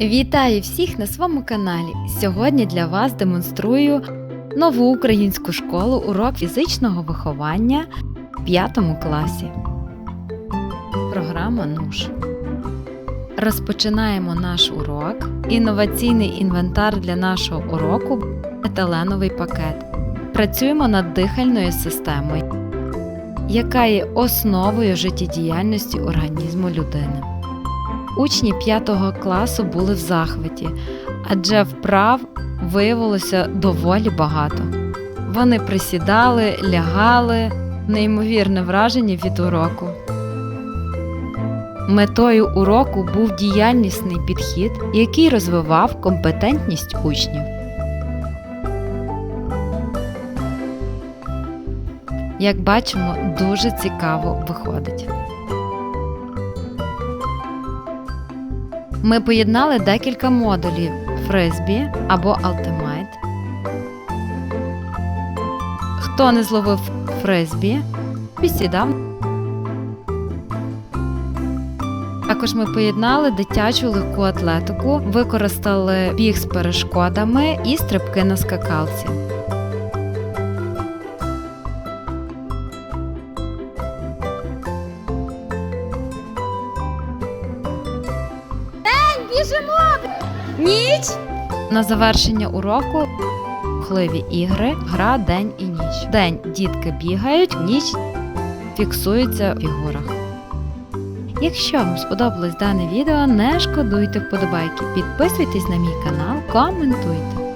Вітаю всіх на своєму каналі. Сьогодні для вас демонструю нову українську школу урок фізичного виховання в 5 класі. Програма НУШ. Розпочинаємо наш урок. Інноваційний інвентар для нашого уроку етиленовий пакет. Працюємо над дихальною системою, яка є основою життєдіяльності організму людини. Учні 5 класу були в захваті, адже вправ виявилося доволі багато. Вони присідали, лягали, неймовірне враження від уроку. Метою уроку був діяльнісний підхід, який розвивав компетентність учнів. Як бачимо, дуже цікаво виходить. Ми поєднали декілька модулів фризбі або Ultimate. Хто не зловив фризбі, підсідав. Також ми поєднали дитячу легку атлетику, використали біг з перешкодами і стрибки на скакалці. Ніч? На завершення уроку хливі ігри, гра день і ніч. День дітки бігають, ніч фіксуються в фігурах. Якщо вам сподобалось дане відео, не шкодуйте вподобайки, підписуйтесь на мій канал, коментуйте.